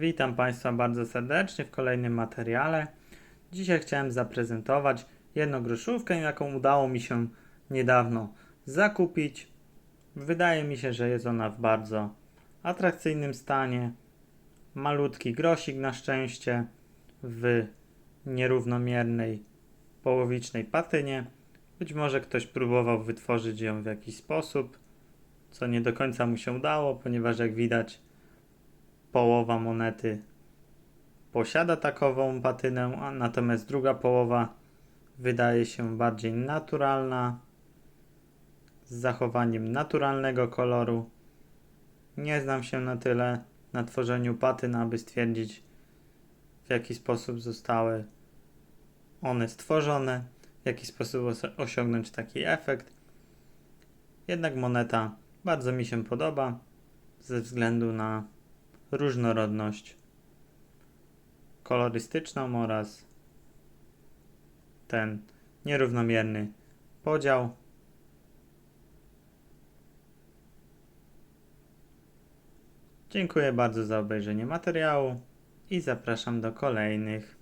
Witam Państwa bardzo serdecznie w kolejnym materiale. Dzisiaj chciałem zaprezentować jedną groszówkę, jaką udało mi się niedawno zakupić. Wydaje mi się, że jest ona w bardzo atrakcyjnym stanie. Malutki grosik na szczęście w nierównomiernej połowicznej patynie. Być może ktoś próbował wytworzyć ją w jakiś sposób, co nie do końca mu się udało, ponieważ jak widać połowa monety posiada takową patynę, a natomiast druga połowa wydaje się bardziej naturalna, z zachowaniem naturalnego koloru. Nie znam się na tyle na tworzeniu patyn, aby stwierdzić, w jaki sposób zostały one stworzone, w jaki sposób os- osiągnąć taki efekt. Jednak moneta bardzo mi się podoba ze względu na różnorodność kolorystyczną oraz ten nierównomierny podział. Dziękuję bardzo za obejrzenie materiału i zapraszam do kolejnych.